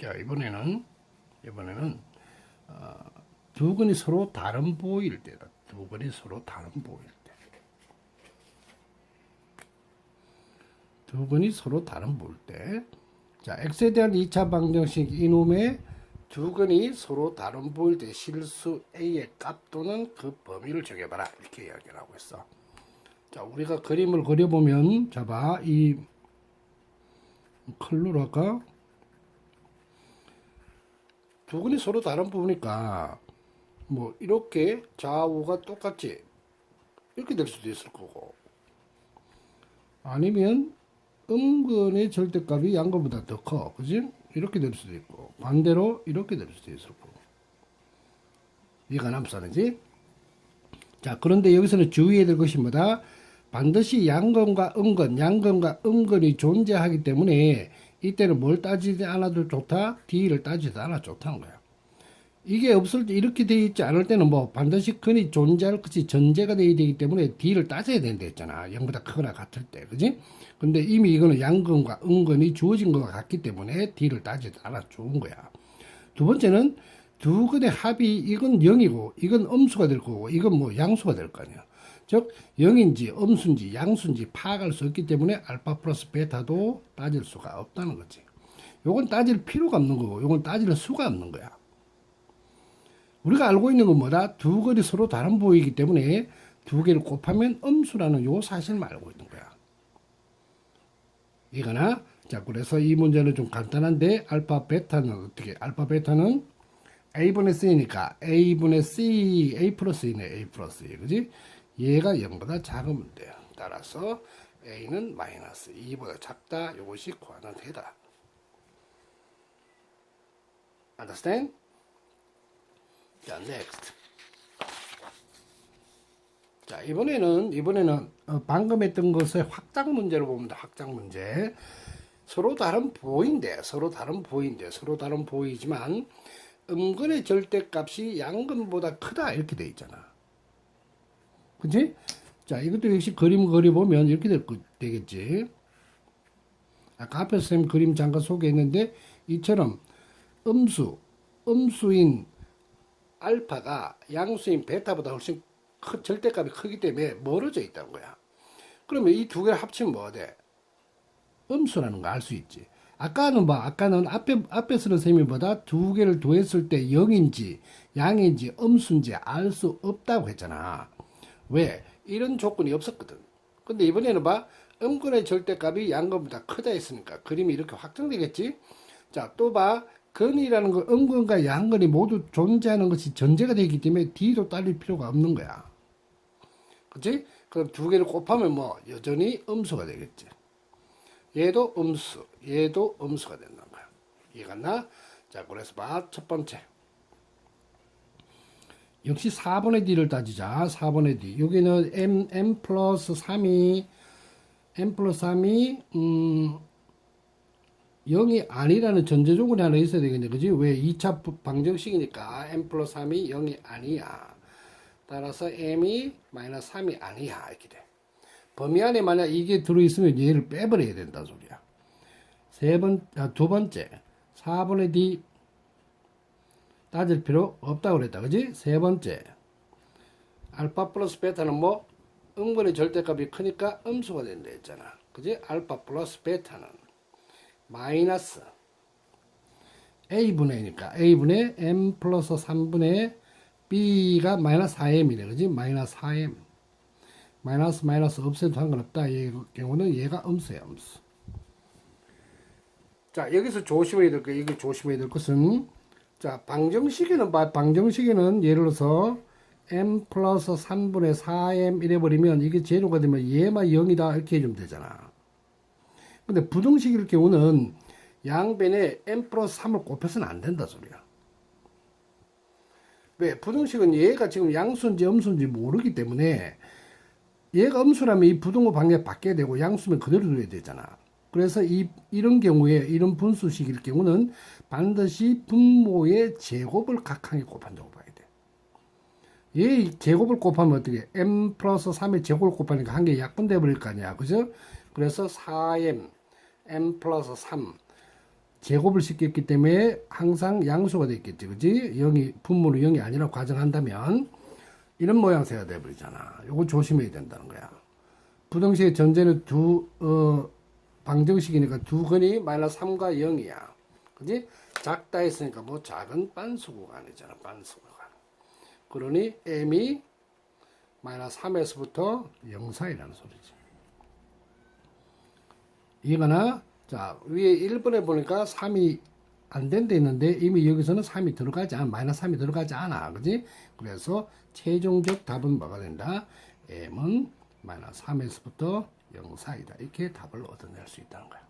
자 이번에는 이번에는 어, 두 근이 서로 다른 보일 때다. 두 근이 서로 다른 보일 때. 두 근이 서로 다른 보일 때. 자 x에 대한 2차 방정식 이놈의 두 근이 서로 다른 보일 때 실수 a의 값 또는 그 범위를 정해봐라 이렇게 이야기를 하고 있어. 자 우리가 그림을 그려보면 자봐 이 할까? 두 근이 서로 다른 부분이니까 뭐 이렇게 좌우가 똑같이 이렇게 될 수도 있을 거고 아니면 음근의 절대값이 양근보다 더 커, 그지? 이렇게 될 수도 있고 반대로 이렇게 될 수도 있을 거고 이해가 남사는지? 자 그런데 여기서는 주의해야 될 것이 뭐다? 반드시 양근과 음근, 양근과 음근이 존재하기 때문에 이때는 뭘 따지지 않아도 좋다? D를 따지지 않아도 좋다는 거야. 이게 없을 때 이렇게 되어 있지 않을 때는 뭐 반드시 근이 존재할 것이 전제가 되어야 되기 때문에 D를 따져야 된다 했잖아. 0보다 크거나 같을 때. 그지? 근데 이미 이거는 양근과 음근이 주어진 것과 같기 때문에 D를 따지지 않아도 좋은 거야. 두 번째는 두 근의 합이 이건 0이고 이건 음수가 될 거고 이건 뭐 양수가 될 거 아니야. 즉 0인지 음수인지 양수인지 파악할 수 없기 때문에 알파 플러스 베타도 따질 수가 없다는 거지. 요건 따질 필요가 없는 거고 요건 따질 수가 없는 거야. 우리가 알고 있는 건 뭐다? 두 글이 서로 다른 보이기 때문에 두 개를 곱하면 음수라는 요 사실만 알고 있는 거야. 이거나 자 그래서 이 문제는 좀 간단한데 알파 베타는 어떻게 알파 베타는 a분의 c니까 a분의 c a 플러스 이네 a 플러스 2 그지? 얘가 0보다 작으면 돼요. 따라서 a는 마이너스 2보다 작다. 이것이 구하는 해다. Understand? 자, next. 자, 이번에는 이번에는 어, 방금 했던 것의 확장 보면 돼. 확장 문제. 서로 다른 보인데, 서로 다른 보인데, 서로 다른 보이지만 음근의 절대값이 양근보다 크다 이렇게 돼 있잖아. 그치? 자, 이것도 역시 그림 그려보면 이렇게 될, 거- 되겠지. 아까 앞에서 쌤 그림 잠깐 소개했는데, 이처럼 음수, 음수인 알파가 양수인 베타보다 훨씬 크, 절대값이 크기 때문에 멀어져 있다는 거야. 그러면 이 두 개를 합치면 뭐가 돼? 음수라는 거 알 수 있지. 아까는 뭐, 아까는 앞에, 앞에 쓰는 셈이보다 두 개를 더했을 때 0인지, 양인지, 음수인지 알 수 없다고 했잖아. 왜? 이런 조건이 없었거든. 근데 이번에는 봐. 음근의 절대값이 양근보다 크다 했으니까 그림이 이렇게 확정되겠지? 자, 또 봐. 근이라는 거 음근과 양근이 모두 존재하는 것이 전제가 되기 때문에 D도 따릴 필요가 없는 거야. 그치? 그럼 두 개를 곱하면 뭐 여전히 음수가 되겠지. 얘도 음수, 얘도 음수가 된다는 거야. 이해갔나? 자, 그래서 봐. 첫 번째. 역시 4분의 D를 따지자. 4분의 D. 여기는 M, M 플러스 3이, M 플러스 3이, 음, 0이 아니라는 전제 조건이 하나 있어야 되겠네. 그지? 왜? 2차 방정식이니까 M 플러스 3이 0이 아니야. 따라서 M이 마이너스 3이 아니야. 이렇게 돼. 범위 안에 만약 이게 들어있으면 얘를 빼버려야 된다 소리야. 세 번, 아, 두 번째. 4분의 D 따질 필요 없다고 그랬다. 그지? 세 번째. 알파 플러스 베타는 뭐? 음분의 절대값이 크니까 음수가 된다 했잖아. 그지? 알파 플러스 베타는 마이너스 a분의니까 a분의 m 플러스 3분의 b가 마이너스 4m이네. 그지? 마이너스 4m. 마이너스 마이너스 없애도 상관없다. 이 경우는 얘가 음수야, 음수. 자, 여기서 조심해야 될 거, 이게 조심해야 될 것은 자, 방정식에는, 봐, 방정식에는 예를 들어서 m 플러스 3분의 4m 이래버리면 이게 제로가 되면 얘만 0이다 이렇게 해주면 되잖아. 근데 부등식일 경우는 양변에 m 플러스 3을 곱해서는 안 된다 소리야. 왜? 부등식은 얘가 지금 양수인지 음수인지 모르기 때문에 얘가 음수라면 이 부등호 방향 바뀌어야 되고 양수면 그대로 둬야 되잖아. 그래서 이, 이런 경우에, 이런 분수식일 경우는 반드시 분모의 제곱을 각항에 곱한다고 봐야 돼. 얘 제곱을 곱하면 어떻게, m 플러스 3의 제곱을 곱하니까 한 개 약분돼 버릴 거 아니야. 그죠? 그래서 4m, m 플러스 3, 제곱을 시켰기 때문에 항상 양수가 돼 있겠지, 그지? 0이 분모로 0이 아니라 과정한다면 이런 모양새가 돼 버리잖아. 요거 조심해야 된다는 거야. 부등식의 전제는 두 어, 방정식이니까 두 근이 마이너스 3과 0이야. 그지? 작다 했으니까 뭐 작은 빤수 구간이잖아. 빤수 구간. 그러니 m이 마이너스 3에서부터 0 사이라는 소리지. 이거나 자 위에 1번에 보니까 3이 안 된데 있는데 이미 여기서는 3이 들어가지 않아 마이너스 3이 들어가지 않아 그지 그래서 최종적 답은 뭐가 된다 m은 마이너스 3에서부터 0 사이다. 이렇게 답을 얻어낼 수 있다는 거야